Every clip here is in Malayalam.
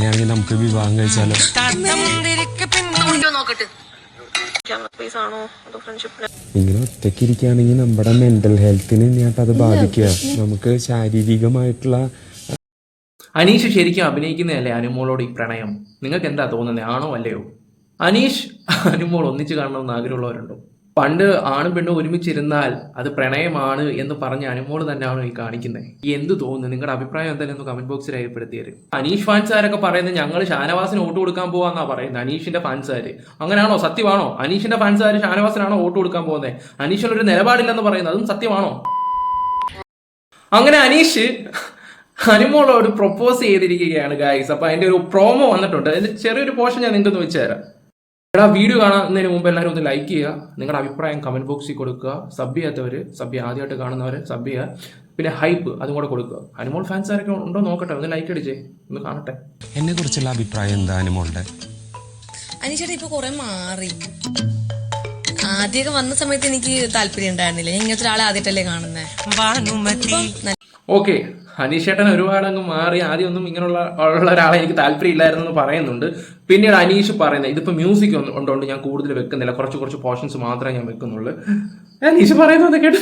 അങ്ങനെയാണെങ്കിൽ നമുക്ക് വിവാഹം കഴിച്ചാലോ നോക്കട്ടെ. സ്പേസ് ആണോ? അതോ ഫ്രണ്ട്ഷിപ്പിന് ഇങ്ങനെ ഒറ്റയ്ക്ക് ഇരിക്കുകയാണെങ്കിൽ നമ്മുടെ മെന്റൽ ഹെൽത്തിന് തന്നെയായിട്ട് അത് ബാധിക്കുക. നമുക്ക് ശാരീരികമായിട്ടുള്ള അനീഷ് ശരിക്കും അഭിനയിക്കുന്നതല്ലേ അനുമോളോട് ഈ പ്രണയം? നിങ്ങൾക്ക് എന്താ തോന്നുന്നത് ആണോ അല്ലയോ? അനീഷ് അനുമോൾ ഒന്നിച്ച് കാണണമെന്ന് ആഗ്രഹമുള്ളവരുണ്ടോ? പണ്ട് ആണും പെണ്ണും ഒരുമിച്ചിരുന്നാൽ അത് പ്രണയമാണ് എന്ന് പറഞ്ഞ അനുമോൾ തന്നെയാണ് ഈ കാണിക്കുന്നത് എന്ത് തോന്നുന്നു? നിങ്ങളുടെ അഭിപ്രായം എന്തായാലും ഒന്ന് കമന്റ് ബോക്സിൽ രേഖപ്പെടുത്തിയത് അനീഷ് ഫാൻസാരൊക്കെ പറയുന്നത് ഞങ്ങൾ ഷാനവാസിന് വോട്ട് കൊടുക്കാൻ പോവാന്നാ പറയുന്നത് അനീഷിന്റെ ഫാൻസാര്. അങ്ങനെയാണോ സത്യമാണോ? അനീഷിന്റെ ഫാൻസാര് ഷാനവാസിനാണോ വോട്ട് കൊടുക്കാൻ പോകുന്നത് അനീഷിന് ഒരു നിലപാടില്ലെന്ന് പറയുന്നത് അതും സത്യമാണോ? അങ്ങനെ അനീഷ് അനുമോളോട് പ്രൊപ്പോസ് ചെയ്തിരിക്കുകയാണ് ഗായ്സ് അപ്പൊ അതിന്റെ ഒരു പ്രോമോ വന്നിട്ടുണ്ട്. അതിന്റെ ചെറിയൊരു പോർഷൻ ഞാൻ നിങ്ങൾക്ക് വെച്ച് തരാം. എടാ വീഡിയോ കാണുന്നതിന് മുമ്പ് എല്ലാവരും ഒന്ന് ലൈക്ക് ചെയ്യുക. നിങ്ങളുടെ അഭിപ്രായം കമന്റ് ബോക്സിൽ കൊടുക്കുക. സബ് ചെയ്യാത്തവർ സബ് ചെയ്യുക ആദ്യമായിട്ട് കാണുന്നവർ സബ് ചെയ്യുക പിന്നെ ഹൈപ്പ് അതും കൂടെ കൊടുക്കുക. അനുമോൾ ഫാൻസ് ആരൊക്കെ ഉണ്ടോ നോക്കട്ടെ. ഒന്ന് ലൈക്ക് അടിച്ചേ. ഒന്ന് കാണട്ടെ. എന്നെ കുറിച്ചുള്ള അഭിപ്രായം എന്താ അനുമോളുടെ? അനീഷേട്ടാ ഇപ്പൊ കുറെ മാറി. ആദ്യമൊക്കെ വന്ന സമയത്ത് എനിക്ക് താല്പര്യം ഉണ്ടായിരുന്നില്ല. ഇങ്ങനത്തെ ഒരാളെ ആദ്യമായിട്ടല്ലേ കാണുന്നത് ഓക്കെ അനീഷേട്ടൻ ഒരുപാട് അങ്ങ് മാറി ആദ്യം ഒന്നും ഇങ്ങനെയുള്ള ഉള്ള ഒരാളെ എനിക്ക് താല്പര്യം ഇല്ലായിരുന്നു എന്ന് പറയുന്നുണ്ട്. പിന്നീട് അനീഷ് പറയുന്നത് ഇതിപ്പോ മ്യൂസിക് ഉണ്ടോണ്ട് ഞാൻ കൂടുതൽ വെക്കുന്നില്ല. കുറച്ച് കുറച്ച് പോർഷൻസ് മാത്രമേ ഞാൻ വെക്കുന്നുള്ളൂ. അനീഷ് പറയുന്നത് കേട്ട്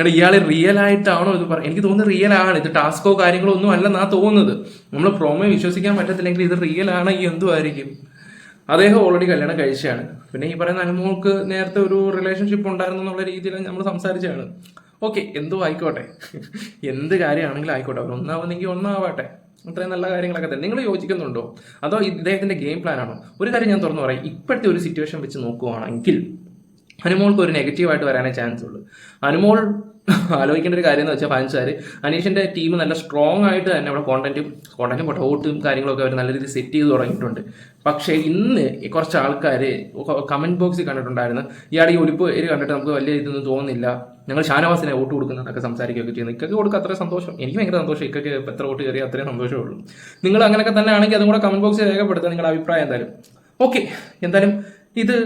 എടാ ഇയാൾ റിയൽ ആയിട്ടാണോ ഇത് പറ എനിക്ക് തോന്നുന്നത് റിയൽ ആണ് ഇത് ടാസ്കോ കാര്യങ്ങളോ ഒന്നും അല്ലെന്നാ തോന്നുന്നത്. നമ്മൾ പ്രോമോ വിശ്വസിക്കാൻ പറ്റത്തില്ലെങ്കിൽ ഇത് റിയൽ ആണ് ഈ എന്തുമായിരിക്കും അദ്ദേഹം ഓൾറെഡി കല്യാണം കഴിച്ചതാണ് പിന്നെ ഈ പറയുന്ന അനുമോൾക്ക് നേരത്തെ ഒരു റിലേഷൻഷിപ്പ് ഉണ്ടായിരുന്നു എന്നുള്ള രീതിയിൽ നമ്മൾ സംസാരിച്ചാണ്. ഓക്കെ എന്തോ ആയിക്കോട്ടെ. എന്ത് കാര്യമാണെങ്കിലും ആയിക്കോട്ടെ. അവർ ഒന്നാവുന്നെങ്കിൽ ഒന്നാവട്ടെ. അത്രയും നല്ല കാര്യങ്ങളൊക്കെ തന്നെ. നിങ്ങൾ യോജിക്കുന്നുണ്ടോ? അതോ ഇദ്ദേഹത്തിന്റെ ഗെയിം പ്ലാൻ ആണോ? ഒരു കാര്യം ഞാൻ തുറന്നു പറയാം. ഇപ്പോഴത്തെ ഒരു സിറ്റുവേഷൻ വെച്ച് നോക്കുവാണെങ്കിൽ അനുമോൾക്ക് ഒരു നെഗറ്റീവായിട്ട് വരാനേ ചാൻസ് ഉള്ളൂ. അനുമോൾ ആലോചിക്കേണ്ട ഒരു കാര്യം എന്ന് വെച്ചാൽ ഫാൻസുകാർ അനീഷിന്റെ ടീം നല്ല സ്ട്രോങ് ആയിട്ട് തന്നെ അവിടെ കോണ്ടന്റും കോണ്ടന്റും പൊട്ടോട്ടും കാര്യങ്ങളൊക്കെ അവർ നല്ല രീതിയിൽ സെറ്റ് ചെയ്ത് തുടങ്ങിയിട്ടുണ്ട്. പക്ഷേ ഇന്ന് കുറച്ച് ആൾക്കാർ കമന്റ് ബോക്സിൽ കണ്ടിട്ടുണ്ടായിരുന്നു ഇയാൾ ഈ ഒലിപ്പ് ഏര് കണ്ടിട്ട് നമുക്ക് വലിയ ഇതൊന്നും തോന്നുന്നില്ല. ഞങ്ങൾ ഷാനവാസിനെ വോട്ട് കൊടുക്കുന്നതൊക്കെ സംസാരിക്കുകയൊക്കെ ചെയ്യുന്നു ഇക്കൊക്കെ കൊടുക്കുക അത്ര സന്തോഷം. എനിക്ക് ഭയങ്കര സന്തോഷം. ഇക്കൊക്കെ എത്ര വോട്ട് കയറി അത്രയും സന്തോഷമേ ഉള്ളൂ. നിങ്ങൾ അങ്ങനെയൊക്കെ തന്നെ ആണെങ്കിൽ അതും കൂടെ കമന്റ് ബോക്സിൽ രേഖപ്പെടുത്തുക. നിങ്ങളുടെ അഭിപ്രായം എന്തായാലും. ഓക്കെ എന്തായാലും ഇത്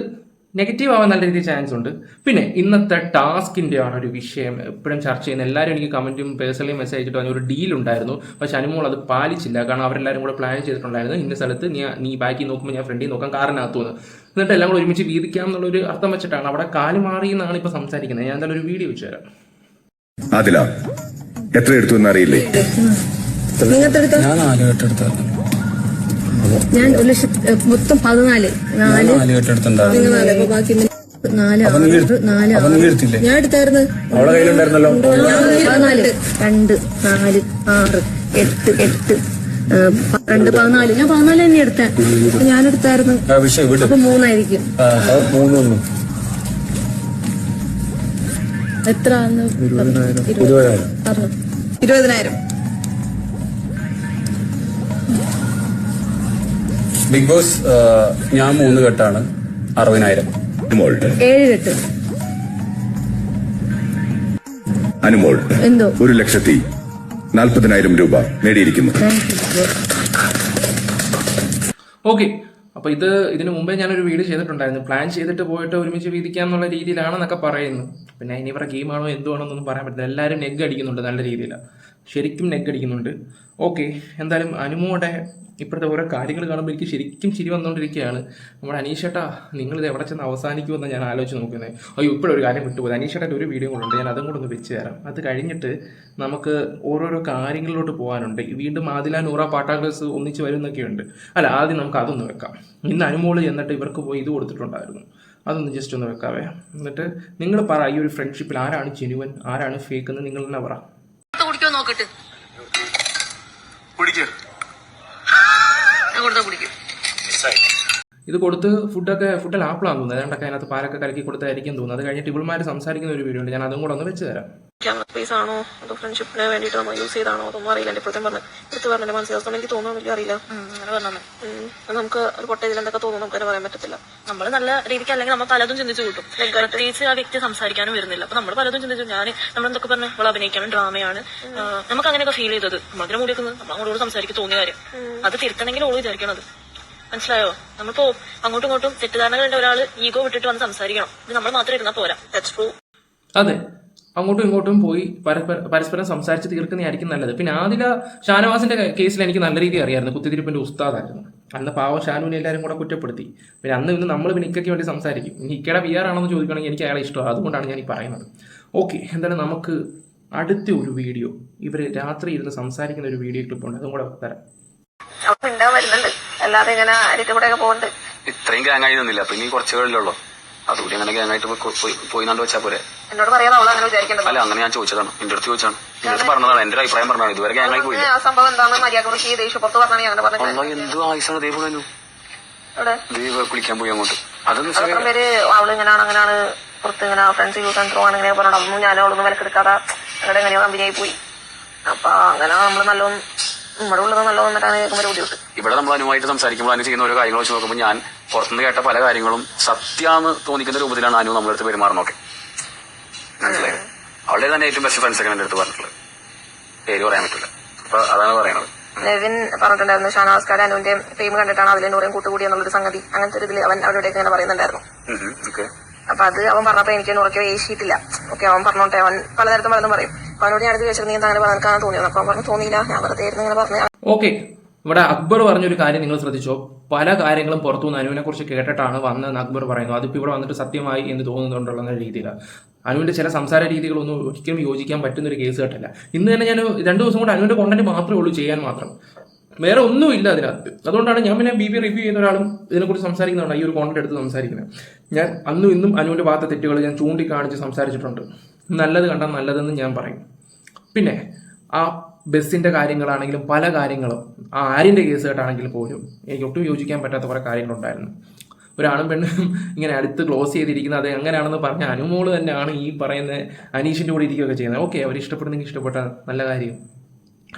നെഗറ്റീവ് ആവാൻ നല്ല രീതിയിൽ ചാൻസ് ഉണ്ട്. പിന്നെ ഇന്നത്തെ ടാസ്കിന്റെ ആണ് ഒരു വിഷയം എപ്പോഴും ചർച്ച ചെയ്യുന്ന എല്ലാവരും എനിക്ക് കമന്റും പേഴ്സണലി മെസ്സേജ് അയച്ചിട്ട് പറഞ്ഞ ഒരു ഡീൽ ഉണ്ടായിരുന്നു. പക്ഷെ അനുമോൾ അത് പാലിച്ചില്ല. കാരണം അവരെല്ലാവരും കൂടെ പ്ലാൻ ചെയ്തിട്ടുണ്ടായിരുന്നു. ഇന്ന സ്ഥലത്ത് നീ നീ ബാക്കി നോക്കുമ്പോൾ ഞാൻ ഫ്രണ്ടിൽ നോക്കാൻ കാറിനകത്തു നിന്ന് എന്നിട്ട് എല്ലാം കൂടെ ഒരുമിച്ച് വീതിക്കാം എന്നുള്ളൊരു അർത്ഥം വെച്ചിട്ടാണ്. അവിടെ കാൽ മാറി എന്നാണ് ഇപ്പൊ സംസാരിക്കുന്നത്. ഞാൻ എന്തായാലും ഒരു വീഡിയോ വെച്ച് തരാം. അതില എത്ര എടുത്തു എന്നറിയില്ലേ ഞാൻ നാല് കെട്ടെടുത്തായിരുന്നു ഞാൻ ഒരു ലക്ഷം മൊത്തം പതിനാല് നാല് നാല് നാല്? ഞാൻ എടുത്തായിരുന്നു. അവളെ കയ്യിലുണ്ടായിരുന്നല്ലോ? പതിനാല് രണ്ട് നാല് ആറ് എട്ട് എട്ട് രണ്ട് പതിനാല്. ഞാൻ പതിനാല് തന്നെ എടുത്ത. ഞാൻ എടുത്തായിരുന്നു. അപ്പൊ മൂന്നായിരിക്കും. എത്ര ഇരുപതിനായിരം. ബിഗ് ബോസ് ഞാൻ മൂന്ന് കെട്ടാണ്. അറുപതിനായിരം. അനുമോൾ. ഏഴ് കെട്ട്. അനുമോൾ. എന്തോ? ഒരു ലക്ഷത്തി നാൽപ്പതിനായിരം രൂപ നേടിയിരിക്കുന്നു. ഓക്കെ. അപ്പൊ ഇത് ഇതിനു മുമ്പേ ഞാനൊരു വീഡിയോ ചെയ്തിട്ടുണ്ടായിരുന്നു. പ്ലാൻ ചെയ്തിട്ട് പോയിട്ട് ഒരുമിച്ച് വീതിക്കാം എന്നുള്ള രീതിയിലാണെന്നൊക്കെ പറയുന്നു. പിന്നെ ഇനി ഇവരുടെ ഗെയിമാണോ എന്തുവാണോ എന്നൊന്നും പറയാൻ പറ്റില്ല. എല്ലാവരും നെഗ് അടിക്കുന്നുണ്ട് നല്ല രീതിയിൽ ശരിക്കും നെഗ് അടിക്കുന്നുണ്ട്. ഓക്കെ എന്തായാലും അനുമോടെ ഇപ്പോഴത്തെ ഓരോ കാര്യങ്ങൾ കാണുമ്പോൾ എനിക്ക് ശരിക്കും ചിരി വന്നുകൊണ്ടിരിക്കുകയാണ് നമ്മുടെ അനീഷേട്ടാ നിങ്ങൾ ഇത് എവിടെ ചെന്ന് അവസാനിക്കുമെന്ന് ഞാൻ ആലോചിച്ച് നോക്കുന്നത് അയ്യോ ഇപ്പോഴൊരു കാര്യം വിട്ടുപോയി. അനീഷേട്ടന്റെ ഒരു വീഡിയോ കൂടെ ഉണ്ട് ഞാൻ അതും കൂടെ ഒന്ന് വെച്ച് തരാം. അത് കഴിഞ്ഞിട്ട് നമുക്ക് ഓരോരോ കാര്യങ്ങളിലോട്ട് പോകാനുണ്ട്. വീണ്ടും ആദില നൂറ പാട്ടാഗ്രസ് ഒന്നിച്ച് വരുന്നൊക്കെയുണ്ട് അല്ല ആദ്യം നമുക്ക് അതൊന്ന് വെക്കാം. ഇന്ന് അനുമോൾ എന്നിട്ട് ഇവർക്ക് പോയി ഇത് കൊടുത്തിട്ടുണ്ടായിരുന്നു. അതൊന്ന് ജസ്റ്റ് ഒന്ന് വെക്കാവേ. എന്നിട്ട് നിങ്ങൾ പറ ഈ ഒരു ഫ്രണ്ട്ഷിപ്പിൽ ആരാണ് ജെനുവൻ ആരാണ് ഫേക്ക് എന്ന് നിങ്ങൾ തന്നെ പറ. കുടിക്കോ നോക്കട്ട്. ഞാൻ കൊടുത്താ കുടിക്കും. ഇത് കൊടുത്ത് ഫുഡൊക്കെ ഫുഡിൽ ആപ്പിളാന്ന് തോന്നുന്നത് ഏതാണ്ടൊക്കെ അതിനകത്ത് പാലൊക്കെ കലക്കി കൊടുത്തായിരിക്കും തോന്നുന്നത് അത് കഴിഞ്ഞിട്ട് ഇവൾമാർ സംസാരിക്കുന്ന ഒരു വീഡിയോ ഉണ്ട്. ഞാൻ അതും കൂടെ ഒന്ന് വെച്ച് തരാം. ക്യാമറ സ്പേസ് ആണോ? അതോ ഫ്രണ്ട്ഷിപ്പിന് വേണ്ടിയിട്ട് നമ്മൾ യൂസ് ചെയ്താണോ? അതൊന്നും അറിയില്ല. എന്റെ ഇപ്പോഴത്തെ പറഞ്ഞു എടുത്ത് പറഞ്ഞില്ല മനസ്സിലാക്കാൻ എനിക്ക് തോന്നുന്നില്ല എനിക്ക് അറിയില്ല. അങ്ങനെ പറഞ്ഞു. നമുക്ക് ഒരു പൊട്ടയിൽ എന്തൊക്കെ തോന്നുന്നു നമുക്ക് പറയാൻ പറ്റത്തില്ല. നമ്മൾ നല്ല രീതിക്ക് അല്ലെങ്കിൽ നമ്മൾ പലതും ചിന്തിച്ചു കൂട്ടും. പ്രത്യേകിച്ച് ആ വ്യക്തി സംസാരിക്കാനും വരുന്നില്ല. അപ്പൊ നമ്മൾ പലതും ചിന്തിച്ചു. ഞാൻ നമ്മൾ എന്തൊക്കെ പറഞ്ഞു? നമ്മൾ അഭിനയിക്കാനും ഡ്രാമയാണ് നമുക്ക് അങ്ങനെയൊക്കെ ഫീൽ ചെയ്തത്. നമ്മൾ അതിനെ മൂടി വെക്കുന്നത് നമ്മൾ അങ്ങോട്ട് സംസാരിക്കും തോന്നിയ കാര്യം. അത് തിരുത്തണമെങ്കിൽ ഓൾ അത് മനസ്സിലായോ? നമ്മളിപ്പോ അങ്ങോട്ടും ഇങ്ങോട്ടും തെറ്റിദ്ധാരണകളുടെ ഒരാൾ ഈഗോ വിട്ടിട്ട് വന്ന് സംസാരിക്കണം. ഇത് നമ്മൾ മാത്രം ഇരുന്നാൽ പോരാ. അതെ. അങ്ങോട്ടും ഇങ്ങോട്ടും പോയി പരസ്പരം പരസ്പരം സംസാരിച്ച് തീർക്കുന്നതായിരിക്കും നല്ലത്. പിന്നെ ആദില ഷാനവാസിന്റെ കേസിൽ എനിക്ക് നല്ല രീതി അറിയായിരുന്നു. കുത്തിരിപ്പിന്റെ ഉസ്താദായിരുന്നു. അന്ന് പാവം ഷാനുവിനെ എല്ലാവരും കൂടെ കുറ്റപ്പെടുത്തി. പിന്നെ അന്ന് ഇന്ന് നമ്മൾ പിന്നെ ഇക്കയ്ക്ക് വേണ്ടി സംസാരിക്കും. ഇനി ഇക്കയുടെ പി ആർ ആണെന്ന് ചോദിക്കണമെങ്കിൽ എനിക്ക് അയാളെ ഇഷ്ടമാണ്. അതുകൊണ്ടാണ് ഞാൻ ഈ പറയുന്നത്. ഓക്കെ എന്തായാലും നമുക്ക് അടുത്ത ഒരു വീഡിയോ ഇവർ രാത്രി ഇരുന്ന് സംസാരിക്കുന്ന ഒരു വീഡിയോ ക്ലിപ്പ് ഉണ്ട്. അതും കൂടെ തരാം. വരുന്നുണ്ട്? അല്ലാതെ ഇങ്ങനെ കൂടെ പോകുന്നുണ്ട് ഇത്രയും ഗ്യാങ് ആയി നിന്നില്ല. പിന്നെ ഈ കുറച്ച് പേരിലുള്ളൂ അതുകൂടി അങ്ങനെ ഗ്യാങ് ആയിട്ട് പോയി- നണ്ട് വെച്ചാൽ പോരെ. എന്നോട് പറയാതെ അവൾ അങ്ങനെ വിചാരിക്കേണ്ടത് അല്ല അങ്ങനെ ഞാൻ ചോദിച്ചതാണ്. എന്റെ അടുത്ത് ചോദിച്ചാണ് എന്റെ അടുത്ത് പറഞ്ഞതാണ്. എന്റെ അഭിപ്രായം പറഞ്ഞതാണ്. ഇതുവരെ ഗ്യാങ് പോയി ആ സംഭവം എന്താണെന്ന് മര്യാദ കുറിച്ച് ദേഷ്യപ്പുറത്ത് പറഞ്ഞാണ് അങ്ങനെ പറഞ്ഞത് എന്ത് ആയുസാണ് ദൈവം കഴിഞ്ഞു ദൈവം കുളിക്കാൻ പോയി അങ്ങോട്ട്. അതൊന്നും പേര് അവൾ ഇങ്ങനെയാണ് അങ്ങനെയാണ് പുറത്ത് ഇങ്ങനെ ഫ്രണ്ട്സ് യൂസ് ത്രോ ആണ് ഇങ്ങനെ പറഞ്ഞു അതൊന്നും ഞാനും അവളൊന്നും വിലക്കെടുക്കാതെ അങ്ങനെ എങ്ങനെയോ കമ്പനിയായി പോയി. അപ്പൊ അങ്ങനെ നമ്മൾ നല്ലോണം കേൾക്കുമ്പോൾ ഒരു ബുദ്ധിമുട്ട്. ഇവിടെ നമ്മൾ അനുവായിട്ട് സംസാരിക്കുമ്പോൾ അനു ചെയ്യുന്ന ഓരോ കാര്യങ്ങൾ വെച്ച് നോക്കുമ്പോൾ ഞാൻ പുറത്തുനിന്ന് കേട്ട പല കാര്യങ്ങളും സത്യാന്ന് തോന്നിക്കുന്ന രൂപത്തിലാണ് അനു നമ്മുടെ അടുത്ത് പെരുമാറുന്നൊക്കെ മനസ്സിലായോ? അവളുടെ തന്നെ ഏറ്റവും ബെസ്റ്റ് ഫ്രണ്ട്സ് ഒക്കെ എന്റെ അടുത്ത് പറഞ്ഞിട്ടുള്ളത്. പേര് പറയാൻ പറ്റില്ല. അപ്പൊ അതാണ് പറയണത്. നെവിൻ പറഞ്ഞിട്ടുണ്ടായിരുന്നു ഷാനവാസ്കാർ അനുവിന്റെ ഫെയിം കണ്ടിട്ടാണ് അതിലെ നൂറേം കൂട്ടുകൂടി എന്നുള്ളൊരു സംഗതി. അങ്ങനത്തെ ഒരു ഇതിൽ അവൻ അവരുടെ ഇങ്ങനെ പറയുന്നുണ്ടായിരുന്നു. അപ്പൊ അത് അവൻ പറഞ്ഞപ്പോ എനിക്ക് ഉറക്കെ ഏശിയിട്ടില്ല. ഓക്കെ അവൻ പറഞ്ഞോട്ടെ. അവൻ പലതരത്തും പലതും പറയും. അപ്പൊ അവനോട് ഞാൻ അടുത്ത് ചോദിച്ചത് നീ അങ്ങനെ പറഞ്ഞാൽ തോന്നിയത്. അപ്പൊ അവൻ പറഞ്ഞു തോന്നിയില്ല. ഞാൻ വെറുതെ ഇരുന്ന് ഇങ്ങനെ പറഞ്ഞു ഓക്കെ ഇവിടെ അക്ബർ പറഞ്ഞൊരു കാര്യം നിങ്ങൾ ശ്രദ്ധിച്ചോ? പല കാര്യങ്ങളും പുറത്തു നിന്ന് അനുവിനെ കുറിച്ച് കേട്ടിട്ടാണ് വന്നതെന്ന് അക്ബർ പറയുന്നത്. അതിപ്പോൾ ഇവിടെ വന്നിട്ട് സത്യമായി എന്ന് തോന്നുന്നുണ്ടുള്ള രീതിയിലാണ്. അനുവിന്റെ ചില സംസാര രീതികളൊന്നും ഒരിക്കലും യോജിക്കാൻ പറ്റുന്ന ഒരു കേസ് കേട്ടല്ല. ഇന്ന് തന്നെ ഞാൻ രണ്ടു ദിവസം കൊണ്ട് അനുവിന്റെ കോണ്ടന്റ് മാത്രമേ ഉള്ളൂ ചെയ്യാൻ മാത്രം. വേറെ ഒന്നുമില്ല അതിനകത്ത്. അതുകൊണ്ടാണ് ഞാൻ പിന്നെ ബി ബി റിവ്യൂ ചെയ്യുന്ന ഒരാളും ഇതിനെക്കുറിച്ച് സംസാരിക്കുന്നതാണ് ഈ ഒരു കോണ്ടന്റ് എടുത്ത് സംസാരിക്കുന്നത്. ഞാൻ അന്നും ഇന്നും അനുവിന്റെ ഭാഗത്തെ തെറ്റുകൾ ഞാൻ ചൂണ്ടിക്കാണിച്ച് സംസാരിച്ചിട്ടുണ്ട്. നല്ലത് കണ്ടാൽ നല്ലതെന്ന് ഞാൻ പറയും. പിന്നെ ആ ബസ്സിന്റെ കാര്യങ്ങളാണെങ്കിലും പല കാര്യങ്ങളും ആ ആരിന്റെ കേസ് കേട്ടാണെങ്കിൽ പോലും എനിക്ക് ഒട്ടും യോജിക്കാൻ പറ്റാത്ത കുറേ കാര്യങ്ങളുണ്ടായിരുന്നു. ഒരാണും പെണ്ണും ഇങ്ങനെ അടുത്ത് ക്ലോസ് ചെയ്തിരിക്കുന്നത് അത് എങ്ങനെയാണെന്ന് പറഞ്ഞ അനുമോൾ തന്നെയാണ് ഈ പറയുന്ന അനീഷിന്റെ കൂടെ ഇരിക്കുകയൊക്കെ ചെയ്യുന്നത്. ഓക്കെ അവർ ഇഷ്ടപ്പെടുന്നെങ്കിൽ ഇഷ്ടപ്പെട്ട നല്ല കാര്യം.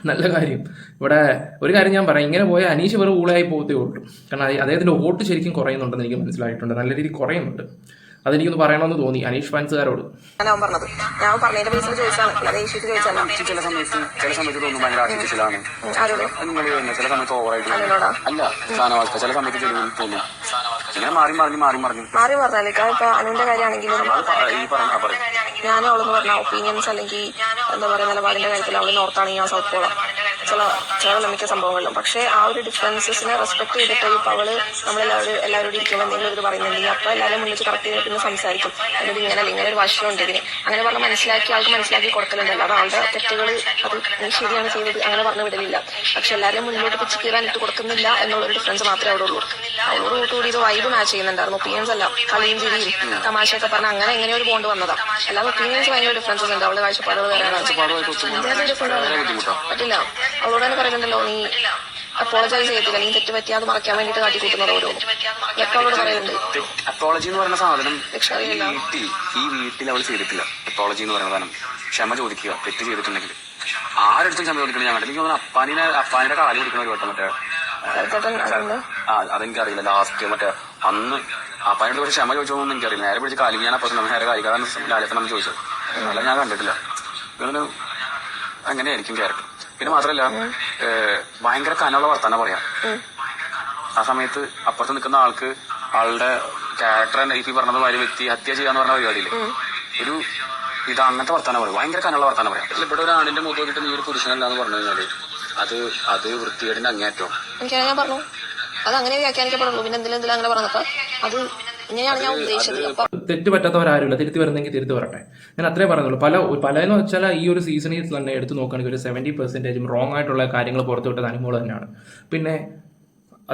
നല്ല കാര്യം. ഇവിടെ ഒരു കാര്യം ഞാൻ പറയാം. ഇങ്ങനെ പോയാൽ അനീഷ് വെറും ഊളായി പോകത്തേ ഉള്ളൂ. കാരണം അദ്ദേഹത്തിന്റെ വോട്ട് ശരിക്കും കുറയുന്നുണ്ടെന്ന് എനിക്ക് മനസ്സിലായിട്ടുണ്ട്. നല്ല രീതിയിൽ കുറയുന്നുണ്ട്. അതെനിക്കൊന്ന് പറയണമെന്ന് തോന്നി അനീഷ് ഫാൻസുകാരോട്. ഞാൻ പറഞ്ഞത്. ഞാൻ പറഞ്ഞതിന്റെ ചോദിച്ചാണ് അല്ലാതെ ചില സമയത്ത് ചില സമയത്ത് തോന്നും ഭയങ്കര ആർട്ടിഫിഷ്യലാണ്. ആരോട്? നിങ്ങൾ ചില സമയത്ത് ഓവറായിട്ട് അല്ല സ്ഥാനവാർത്ത ചില സമയത്ത് ജനുവിൻ തോന്നും ഇങ്ങനെ മാറി മറിഞ്ഞ് മാറി മറിഞ്ഞു മാറി. പറഞ്ഞാലേക്കാ ഇപ്പൊ അനുവിന്റെ കാര്യമാണെങ്കിലും ഈ പറഞ്ഞ പറയും. ഞാനും അവളെന്ന് പറഞ്ഞ ഒപ്പീനിയൻസ് അല്ലെങ്കിൽ എന്താ പറയുക നിലപാടിന്റെ കാര്യത്തിൽ അവൾ നോർത്താണെങ്കിൽ ഞാൻ സൗത്ത് പോളാം ചില ചില മിക്ക സംഭവങ്ങളിലും. പക്ഷേ ആ ഒരു ഡിഫറൻസസിനെ റെസ്പെക്ട് ചെയ്തിട്ട് ഇപ്പൊ അവൾ നമ്മളെല്ലാവരും എല്ലാവരോടും ഇരിക്കുമ്പോൾ എന്തെങ്കിലും ഇത് പറയുന്നുണ്ടെങ്കിൽ അപ്പൊ എല്ലാവരും മുന്നിച്ച് കറക്റ്റ് ചെയ്തിട്ട് പിന്നെ സംസാരിക്കും. അതിനോട് ഇങ്ങനെ ഇങ്ങനെ ഒരു വശമുണ്ട് ഇതിന്. അങ്ങനെ പറഞ്ഞ് മനസ്സിലാക്കി ആൾക്ക് മനസ്സിലാക്കി കൊടുക്കലുണ്ടല്ലോ അത് ആളുടെ തെറ്റുകൾ അത് ശരിയാണ് ചെയ്തത്. അങ്ങനെ പറഞ്ഞു വിടലില്ല. പക്ഷെ എല്ലാവരും മുന്നോട്ട് പിച്ച് കീറാൻ ഇട്ട് കൊടുക്കുന്നില്ല എന്നുള്ളൊരു ഡിഫറൻസ് മാത്രമേ അവിടെ ഉള്ളൂ. അവളോട് കൂട്ടുകൂടി ഇത് വൈബ് മാച്ച് ചെയ്യുന്നുണ്ടായിരുന്നു. ഒപ്പീനിയൻസ് അല്ല. കളിയും ചിരിയും തമാശയൊക്കെ പറഞ്ഞ അങ്ങനെ എങ്ങനെ ഒരു ബോണ്ട് വന്നതാ. അല്ലാതെ ഒപ്പീനിയൻസ് ഭയങ്കര ഡിഫറൻസസ് ഉണ്ട്. അവളുടെ കാഴ്ചപ്പാടുകൾ വരാനാണ് പറ്റില്ല. അവളോട് തന്നെ പറയുന്നുണ്ടല്ലോ നീ അപ്പോളജൈസ് ചെയ്യത്തില്ല. നീ തെറ്റ് പറ്റിയാ അത് മറക്കാൻ വേണ്ടിട്ട് കാട്ടി കൂട്ടുന്നത് ഓരോ ഇതൊക്കെ അവളോട് പറയുന്നുണ്ട് അപ്പോളജി എന്ന് പറയുന്ന സാധനം ഈ വീട്ടിൽ ഈ വീട്ടിൽ അവൾ ചെയ്തിട്ടില്ല. അപ്പോളജി എന്ന് പറയുന്ന സാധനം. ക്ഷമ ചോദിക്കുക തെറ്റ് ചെയ്തിട്ടുണ്ടെങ്കിൽ. ആരെടുത്തും ക്ഷമ ചോദിക്കണം ഞാൻ എനിക്ക് തോന്നുന്നു അപ്പാനിനെ അപ്പാനിന്റെ കാലി പിടിക്കുന്ന ഒരു വട്ടം മറ്റേ അതുകൊണ്ട് അതെനിക്കറിയില്ല. ലാസ്റ്റ് മറ്റേ അന്ന് അപ്പാനോട് കുറച്ച് ക്ഷമ ചോദിച്ചോന്നും എനിക്കറിയില്ല. നേരെ പിടിച്ച് കാലി ഞാൻ അപ്പം നേരെ കാലിക്കാരൻ കാരണം ലാലത്തെ നമ്മൾ ചോദിച്ചത്. അല്ല ഞാൻ കണ്ടിട്ടില്ല. അങ്ങനെ അങ്ങനെയായിരിക്കും ക്യാരക്ടർ പിന്നെ മാത്രല്ല ഭയങ്കര കനുള്ള വർത്താനം പറയാം. ആ സമയത്ത് അപ്പുറത്ത് നിൽക്കുന്ന ആൾക്ക് ആളുടെ ക്യാരക്ടർ ഈ പറഞ്ഞത് വലിയ വ്യക്തി ഹത്യ ചെയ്യാന്ന് പറഞ്ഞ പരിപാടിയില്ലേ? ഒരു ഇത് അങ്ങനത്തെ വർത്താനം പറയും. ഭയങ്കര കനുള്ള വർത്താനം പറയാം. ഇവിടെ ഒരു ആണിന്റെ മുഖം നോക്കിയിട്ട് നീ ഒരു പുരുഷനല്ലാന്ന് പറഞ്ഞു കഴിഞ്ഞാൽ അത് അത് വൃത്തികേടിന്റെ അങ്ങേറ്റം അത് അങ്ങനെ വ്യാഖ്യാനിക്കപ്പെടുള്ളൂ. പിന്നെ എന്തെങ്കിലും എന്തെങ്കിലും അങ്ങനെ പറഞ്ഞപ്പോ അത് ഇങ്ങനെയാണ് ഞാൻ ഉദ്ദേശിച്ചത് തെറ്റ് പറ്റാത്തവരാരുമില്ല. തിരുത്തി വരുന്നെങ്കിൽ തിരുത്തി വരട്ടെ. ഞാൻ അത്രേ പറയുന്നുള്ളൂ പല പലതെന്ന് വെച്ചാൽ ഈ ഒരു സീസണിൽ തന്നെ എടുത്തു നോക്കുകയാണെങ്കിൽ ഒരു സെവന്റി പെർസെന്റേജും റോങ് ആയിട്ടുള്ള കാര്യങ്ങൾ പുറത്തു വിട്ടത് അനുമോൾ തന്നെയാണ്. പിന്നെ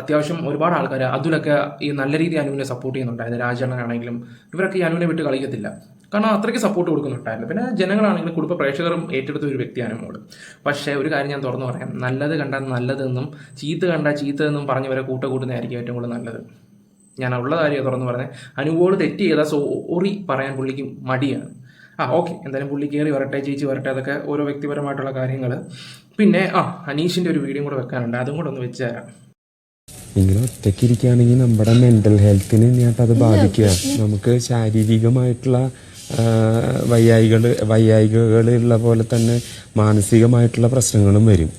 അത്യാവശ്യം ഒരുപാട് ആൾക്കാർ അതിലൊക്കെ ഈ നല്ല രീതിയിൽ അനുവിനെ സപ്പോർട്ട് ചെയ്യുന്നുണ്ടായിരുന്നു. രാജണനാണെങ്കിലും ഇവരൊക്കെ ഈ അനുവിനെ വിട്ട് കളിക്കത്തില്ല. കാരണം അത്രയ്ക്ക് സപ്പോർട്ട് കൊടുക്കുന്നുണ്ടായിരുന്നു. പിന്നെ ജനങ്ങളാണെങ്കിലും കുടുംബ പ്രേക്ഷകരും ഏറ്റെടുത്ത ഒരു വ്യക്തിയാണ് മോൾ പക്ഷേ ഒരു കാര്യം ഞാൻ തുറന്നു പറയാം. നല്ലത് കണ്ടാൽ നല്ലതെന്നും ചീത്ത കണ്ടാൽ ചീത്തതെന്നും പറഞ്ഞവരെ കൂട്ട കൂട്ടുന്നതായിരിക്കും ഏറ്റവും കൂടുതൽ നല്ലത്. ഞാൻ ഉള്ള കാര്യം തുറന്നു പറഞ്ഞത് അനുഭവം തെറ്റ് ചെയ്താൽ സോറി പറയാൻ പുള്ളിക്ക് മടിയാണ്. ആ ഓക്കെ. എന്തായാലും പുള്ളി കയറി വരട്ടെ ചേച്ചി വരട്ടെ അതൊക്കെ ഓരോ വ്യക്തിപരമായിട്ടുള്ള കാര്യങ്ങൾ പിന്നെ ആ അനീഷിന്റെ ഒരു വീഡിയോ കൂടെ വെക്കാനുണ്ട്. അതും കൂടെ ഒന്ന് വെച്ച് തരാം. ഇങ്ങനെ ഒറ്റയ്ക്കിരിക്കുകയാണെങ്കിൽ നമ്മുടെ മെന്റൽ ഹെൽത്തിനെ തന്നെയായിട്ട് അത് ബാധിക്കുക നമുക്ക് ശാരീരികമായിട്ടുള്ള വയ്യായികൾ വയ്യായികകളുള്ള പോലെ തന്നെ മാനസികമായിട്ടുള്ള പ്രശ്നങ്ങളും വരും.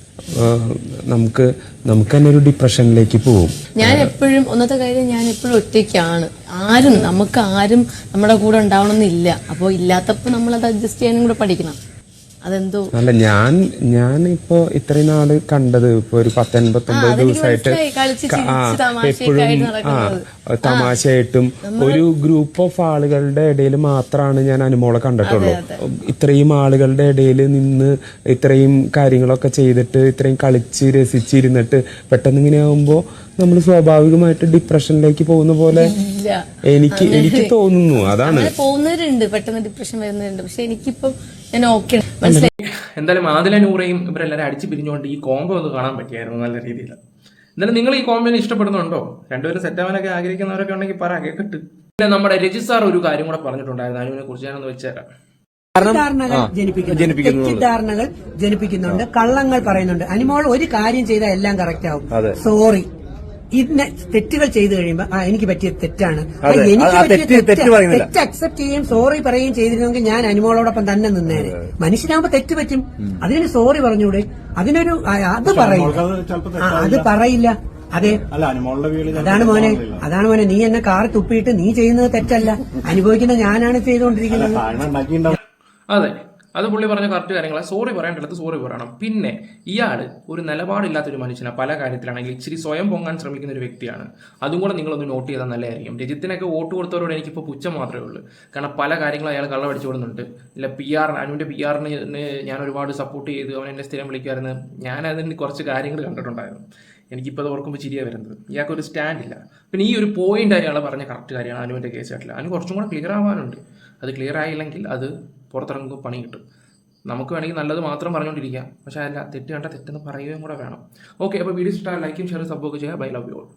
നമുക്ക് നമുക്ക് തന്നെ ഒരു ഡിപ്രഷനിലേക്ക് പോകും. ഞാൻ എപ്പോഴും ഒന്നത്തെ കാര്യം ഞാൻ എപ്പോഴും ഒറ്റയ്ക്കാണ്. ആരും നമുക്ക് ആരും നമ്മുടെ കൂടെ ഉണ്ടാവണമെന്നില്ല. അപ്പോൾ ഇല്ലാത്തപ്പോൾ നമ്മൾ അത് അഡ്ജസ്റ്റ് ചെയ്യാനും കൂടെ പഠിക്കണം. അതെന്തോ അല്ല ഞാൻ ഞാൻ ഇപ്പോ ഇത്രയും നാൾ കണ്ടത് ഇപ്പൊ ഒരു പത്തൊൻപത്തൊമ്പത് ദിവസമായിട്ട് എപ്പോഴും ആ തമാശയായിട്ടും ഒരു ഗ്രൂപ്പ് ഓഫ് ആളുകളുടെ ഇടയിൽ മാത്രമാണ് ഞാൻ അനുമോളെ കണ്ടിട്ടുള്ളൂ. ഇത്രയും ആളുകളുടെ ഇടയിൽ നിന്ന് ഇത്രയും കാര്യങ്ങളൊക്കെ ചെയ്തിട്ട് ഇത്രയും കളിച്ച് രസിച്ചിരുന്നിട്ട് പെട്ടെന്ന് ഇങ്ങനെ ആവുമ്പോ നമ്മൾ സ്വാഭാവികമായിട്ട് ഡിപ്രഷനിലേക്ക് പോകുന്ന പോലെ എനിക്ക് എനിക്ക് തോന്നുന്നു. അതാണ്. പോകുന്നവരുണ്ട് പെട്ടെന്ന് ഡിപ്രഷൻ വരുന്നവരുണ്ട്. പക്ഷെ എനിക്കിപ്പം ഞാൻ ഓക്കെ മനസ്സിലായി. എന്തായാലും ആദില നൂറയും ഇവരെല്ലാവരും അടിച്ചു പിരിഞ്ഞുകൊണ്ട് ഈ കോംബോ ഒന്ന് കാണാൻ പറ്റിയായിരുന്നു നല്ല രീതിയിൽ. എന്നാലും നിങ്ങൾ ഈ കോംബോനെ ഇഷ്ടപ്പെടുന്നുണ്ടോ? രണ്ടുപേരും സെറ്റ് ആവാനൊക്കെ ആഗ്രഹിക്കുന്നവരൊക്കെ ഉണ്ടെങ്കിൽ പറ കേട്ടിട്ട്. പിന്നെ നമ്മുടെ രജിത് സാർ ഒരു കാര്യം കൂടെ പറഞ്ഞിട്ടുണ്ടായിരുന്നു. അതിനെ കുറിച്ച് ഞാനൊന്ന് വെച്ചേരാം തെറ്റിദ്ധാരണകൾ ജനിപ്പിക്കുന്നു തെറ്റിദ്ധാരണകൾ ജനിപ്പിക്കുന്നുണ്ട്. കള്ളങ്ങൾ പറയുന്നുണ്ട്. അനിമോൾ ഒരു കാര്യം ചെയ്താൽ എല്ലാം കറക്റ്റ് ആവും. സോറി ഇന്ന തെറ്റുകൾ ചെയ്തു കഴിയുമ്പോ ആ എനിക്ക് പറ്റിയ തെറ്റാണ്. ആ, എനിക്ക് പറ്റിയ തെറ്റ് തെറ്റ് അക്സെപ്റ്റ് ചെയ്യുകയും സോറി പറയുകയും ചെയ്തിരുന്നെങ്കിൽ ഞാൻ അനുമോളോടൊപ്പം തന്നെ നിന്നേനെ. മനുഷ്യനാകുമ്പോ തെറ്റ് പറ്റും. അതിന് സോറി പറഞ്ഞൂടെ അതിനൊരു ആ, അത് പറയില്ല. ആ, അത് പറയില്ല. അതെ. അതാണ് മോനെ അതാണ് മോനെ നീ എന്നെ കാറി തുപ്പിയിട്ട് നീ ചെയ്യുന്നത് തെറ്റല്ല. അനുഭവിക്കുന്ന ഞാനാണ് ചെയ്തുകൊണ്ടിരിക്കുന്നത്. അതെ. അത് പുള്ളി പറഞ്ഞ കറക്റ്റ് കാര്യങ്ങളാണ് സോറി പറയേണ്ടത് സോറി പറയണം. പിന്നെ ഇയാൾ ഒരു നിലപാടില്ലാത്ത ഒരു മനുഷ്യനാണ് പല കാര്യത്തിലാണെങ്കിൽ ഇച്ചിരി സ്വയം പൊങ്ങാൻ ശ്രമിക്കുന്ന ഒരു വ്യക്തിയാണ്. അതും കൂടെ നിങ്ങളൊന്ന് നോട്ട് ചെയ്താൽ നല്ലതായിരിക്കും. രജിത്തിനൊക്കെ വോട്ട് കൊടുത്തവരോട് എനിക്കിപ്പോൾ പുച്ഛം മാത്രമേ ഉള്ളൂ. കാരണം പല കാര്യങ്ങളും അയാൾ കള്ളമടിച്ചു കൊടുക്കുന്നുണ്ട് ഇല്ല പി ആർ അനുവിന്റെ പി ആറിന് ഞാൻ ഒരുപാട് സപ്പോർട്ട് ചെയ്തു. അവൻ എന്നെ സ്ഥിരം വിളിക്കുമായിരുന്നു. ഞാൻ അതിന് കുറച്ച് കാര്യങ്ങൾ കണ്ടിട്ടുണ്ടായിരുന്നു. എനിക്കിപ്പോൾ അത് ഓർക്കുമ്പോൾ ചിരിയാ വരുന്നത്. ഇയാൾക്ക് ഒരു സ്റ്റാൻഡ് ഇല്ല. പിന്നെ ഈ ഒരു പോയിന്റ് അയാൾ പറഞ്ഞ കറക്റ്റ് കാര്യമാണ് അനുവിന്റെ കേസായിട്ടില്ല അതിന് കുറച്ചും കൂടെ ക്ലിയർ ആവാനുണ്ട്. അത് ക്ലിയർ ആയില്ലെങ്കിൽ അത് പുറത്തിറങ്ങുമ്പോൾ പണി കിട്ടും. നമുക്ക് വേണമെങ്കിൽ നല്ലത് മാത്രം പറഞ്ഞുകൊണ്ടിരിക്കാം. പക്ഷേ അല്ല തെറ്റ് കണ്ട തെറ്റെന്ന് പറയുകയും കൂടെ വേണം. ഓക്കെ അപ്പോൾ വീഡിയോ ഇഷ്ടമായി ലൈക്കും ഷെയർ സബ്ബൊക്കെ ചെയ്യുക. Bye love you all